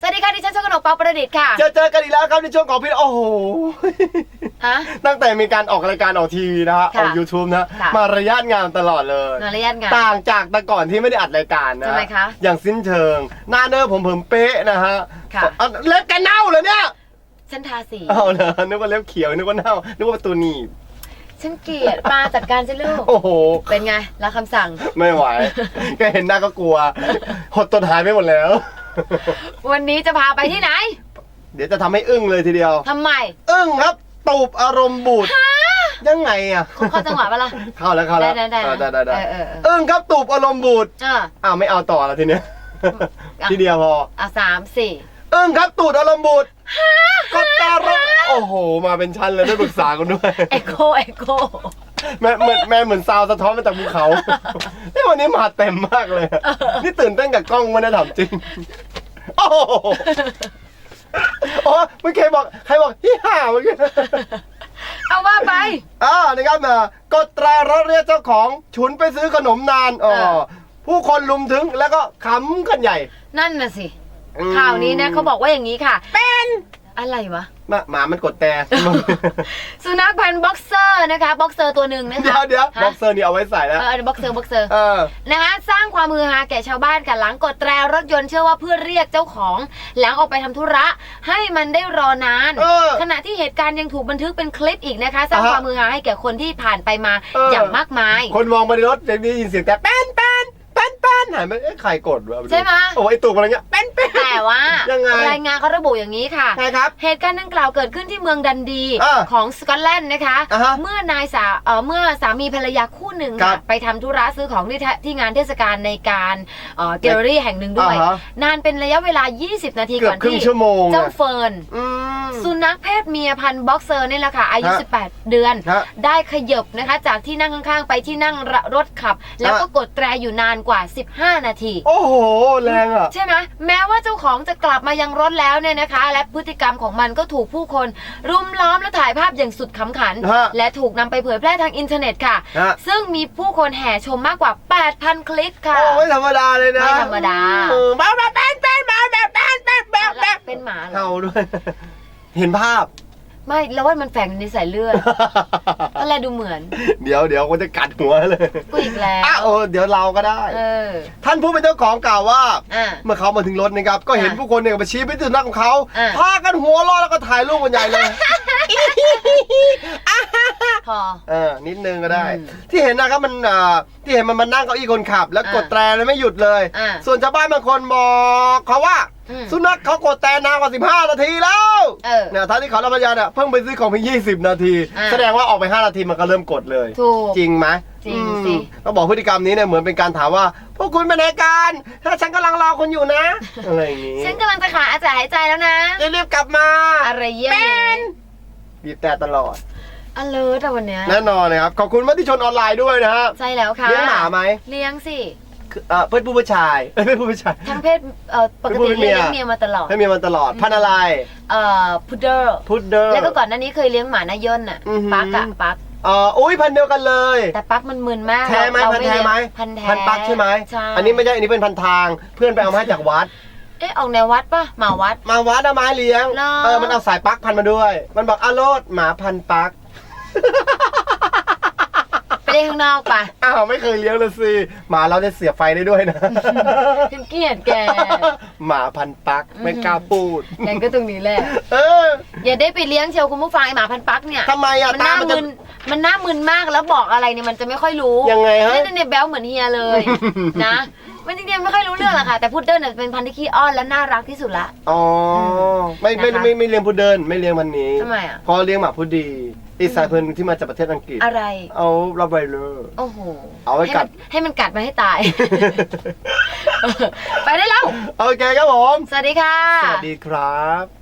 สวัสดีค่ะดิฉันชกนกเปาประดิษฐ์ค่ะเจอเจอกันอีกแล้วครับในช่วงของพี่โอ้โห ฮะ ตั้งแต่มีการออกรายการออกทีวีนะฮะค่ะออก YouTube นะค่ะ มารยาทงามตลอดเลย มารยาทงามต่างจากแต่ก่อนที่ไม่ได้อัดรายการนะทำไมคะอย่างสิ้นเชิง หน้าเนื้อผมผมเป๊ะนะฮะค่ะอ่เล็บแกเน่าเลยเนี่ยฉันทาสีเอาเหรอนึกว่าเล็บเขียวนึกว่าเน่านึกว่าตัวหนีบฉันเกลียดมาจัดการฉันลูก โอ้โห เป็นไงรับคำสั่ง ไม่ไหวแกเห็นหน้าก็กลัว หดตัวหายไปหมดแล้ว วันนี้จะพาไปที่ไหน เดี๋ยวจะทำให้อึ้งเลยทีเดียว ทำไมอึ้งครับ ตูบอารมณ์บูดยังไงอะ เข้าจังหวะปะล่ะ เข้าแล้วเข้าแล้วได้ได้เออได้ได้ได้เออเออเออ อึ้งครับตูบอารมณ์บูดเออ อ้าวไม่เอาต่อแล้วทีเนี้ยอะ ทีเดียวพอ อะสามสี่อึ้งครับตูดอารมณ์บูดก็ตารมโอ้โห มาเป็นชั้นเลยได้ปรึกษากันด้วย เอ็กโคเอ็กโคแม่เหมือนแม่เหมือนซาวสะท้อนมาจากภูเขานี่วันนี้มาเต็มมากเลยอะนี่ตื่นเต้นกับกล้องมันนะถามจริง โอ้โหอ๋อเมื่อกี้บอกใครบอกฮิฮ่าเมื่อกี้เอาว่าไป อ่านะครับมากดแตรรถเรียกเจ้าของฉุนไปซื้อขนมนานอ๋อเออ ผู้คนลุมถึงแล้วก็ขำกันใหญ่นั่นน่ะสิ อืมข่าวนี้นะเขาบอกว่าอย่างนี้ค่ะ เป็นอะไรวะห มาหมามันกดแต่ สุนัขพันธุ์บ็อกเซอร์นะคะบ็อกเซอร์ตัวหนึ่งนะคะเดี๋ยวเดี๋ยวฮะบ็อกเซอร์นี่เอาไว้ใส่แล้วเออบ็อกเซอร์บ็อกเซอร์เออนะคะสร้างความฮือฮาแก่ชาวบ้านกันหลังกดแตรรถยนต์เชื่อว่าเพื่อเรียกเจ้าของ หลังออกไปทำธุระ ให้มันได้รอนานเออขณะที่เหตุการณ์ยังถูกบันทึกเป็นคลิปอีกนะคะ สร้างอ่าฮะความฮือฮาให้แก่คนที่ผ่านไปมาเออออย่างมากมาย คนมองมาในรถจะได้ยินเสียงแต่แป้นแป้นแป้นแป้นหันไปเอ๊ะใครกดวะใช่ไหมโอ้ไอตูบอะไรเงี้ยแป้นแป้น แต่ว่ายังไง รายงานเขาระบุอย่างนี้ค่ะ ใช่ครับ เหตุการณ์ดังกล่าวเกิดขึ้นที่เมืองดันดีอ่าของสกอตแลนด์นะคะ อ่าฮะเมื่อนายสาเอ่อเมื่อสามีภรรยาคู่หนึ่งครัค่ะบไปทำธุระซื้อของที่ทะที่งานเทศกาลในการเอ่อแกลเลอรี่แห่งหนึ่งด้วย อ่าฮะ นานเป็นระยะเวลา 20 นาทีเกืก่ออบนครึ่งที่ชั่วโมงเจ้าอะเฟิร์น อืม สุนัขเพศเมียพันธุ์บ็อกเซอร์นี่แหละค่ะ อายุ ฮะ18 เดือน ฮะได้ขยบนะคะ จากที่นั่งข้างๆ ไปที่นั่งรถขับ แล้วก็ฮะกดแตรอยู่นานกว่า 15 นาที โอ้โห แรงอะ ใช่ไหมแม้ว่าเจ้าของจะกลับมายังรถแล้วเนี่ยนะคะ และพฤติกรรมของมันก็ถูกผู้คน รุมล้อมและถ่ายภาพอย่างสุดขำขัน ฮะและถูกนำไปเผยแพร่ทางอินเทอร์เน็ตค่ะ ฮะ ซึ่งมีผู้คนแห่ชมมากกว่า 8,000 คลิกค่ะ โอ้ไม่ธรรมดาเลยนะไม่ธรรมดา เออมาแบบแป้นแป้นมาแบบแป้นแป้นแบบแบบเป็นหมาเหรอเห่าด้วย เห็นภาพ ไม่แล้วว่ามันแฝงอยู่ในสายเลือดอะไรดูเหมือน เดี๋ยวเดี๋ยวก็จะกัดหัวเลยกูอีกแล้วอ้าวเออเดี๋ยวเราก็ได้ เออ ท่านผู้เป็นเจ้าของกล่าวว่า อะ เมื่อเขามาถึงรถนะครับ ก็เห็นอะผู้คนเนี่ยมาชี้ไปที่สุนัขของเขาอะ พากันหัวเรอแล้วก็ถ่ายรูปกันใหญ่เลย พอ เออนิดนึงก็ได้ อืมที่เห็นนะครับมันอ่าที่เห็นมันมันนั่งเก้าอี้คนขับ แล้วอะกดแตรแล้วไม่หยุดเลย อะ ส่วนชาวบ้านบางคนบอกเขาว่าอืม สุนัขเขากดแต่นานกว่า 15 นาทีแล้วเออเนี่ยท่านที่เขารับประทานเนี่ยเพิ่งไปซื้อของเพียง20 นาที อะ แสดงว่าออกไป 5 นาทีมันก็เริ่มกดเลย ถูก จริงไหมจริงอืมสิเขาบอกพฤติกรรมนี้เนี่ยเหมือนเป็นการถามว่า พวกคุณเป็นไหนกันถ้าฉันกำลังรอคุณอยู่นะ อะไรอย่างงี้ฉันกำลังจะขาอาจจะหายใจแล้วนะ รีบๆกลับมาอะไรเยี่ยมเป็นบีบแต่ตลอด อเลิร์แต่วันเนี้ยแน่นอนนะครับ ขอบคุณมติชนออนไลน์ด้วยนะฮะใช่แล้วค่ะเลี้ยงหมาไหม เลี้ยงสิคือ เอ่อเพื่อนผู้ผู้ชายเอ้ยเพื่อนผู้ผู้ชาย ทั้งเพศเอ่อปกเป็นผู้ติเป็นเมีเลี้ยยงเมียมาตลอด ให้เมียมันตลอด พันธุ์อะไรเอ่อพุดเดิ้ลพุดเดิ้ล แล้วก็ก่อนหน้านี้เคยเลี้ยงหมาหน้าย่นน่ะอือหือ ปักอะปักเอ่ออุ้ยพันธุ์เดียวกันเลย แต่ปักมันมึนมากแท้ไหมเราพันธุ์แท้ไหมพันธุ์แท้พันธุ์ปักใช่ไหมใช่อันนี้ไม่ใช่อันนี้เป็นพันธุ์ทาง เพื่อนไปเอามาให้จากวัด เอ๊ะออกแนววัดปะหมาวัด มาวัดเอามาให้เลี้ยง เหรอ เออ มันเอาสายปลั๊กพันมาด้วย มันบอกอาโรดหมาพันปลั๊ก ไปเลี้ยงข้างนอกปะอ้าวไม่เคยเลี้ยงเลยสิหมาเราจะเสียบไฟได้ด้วยนะ ฉันเกลียดแกหมาพันปลั๊กไม่กล้าพูด แกก็ตรงนี้แหละ เอออย่าได้ไปเลี้ยงเชียวคุณผู้ฟังไอหมาพันปักเนี่ย ทำไมอะมันหตาน้ามันจะ มึน มันหน้ามึนมากแล้วบอกอะไรเนี่ยมันจะไม่ค่อยรู้ยังไงฮะนี่เนี่ยแบลเหมือนเฮียเลย นะ มันจริงๆไม่ค่อยรู้เรื่องหรอกค่ะ แต่พุดเดิ้ลเนี่ยเป็นพันธุ์ที่ขี้อ้อนและน่ารักที่สุดละ อ๋อไม่ไม่นะคะไม่ไม่เลี้ยงพุดเดิลไม่เลี้ยงพันธุ์นี้ทำไมอะ เพอเลี้ยงหมาพุดดี อีกสายพันธุ์ที่มาจากประเทศอังกฤษ อะไร เอาลาไบเลอร์ โอ้โหเอาไว้กัด ให้มันให้มันกัดมาให้ตาย ไปได้แล้ว โอเคครับผม สวัสดีค่ะ สวัสดีครับ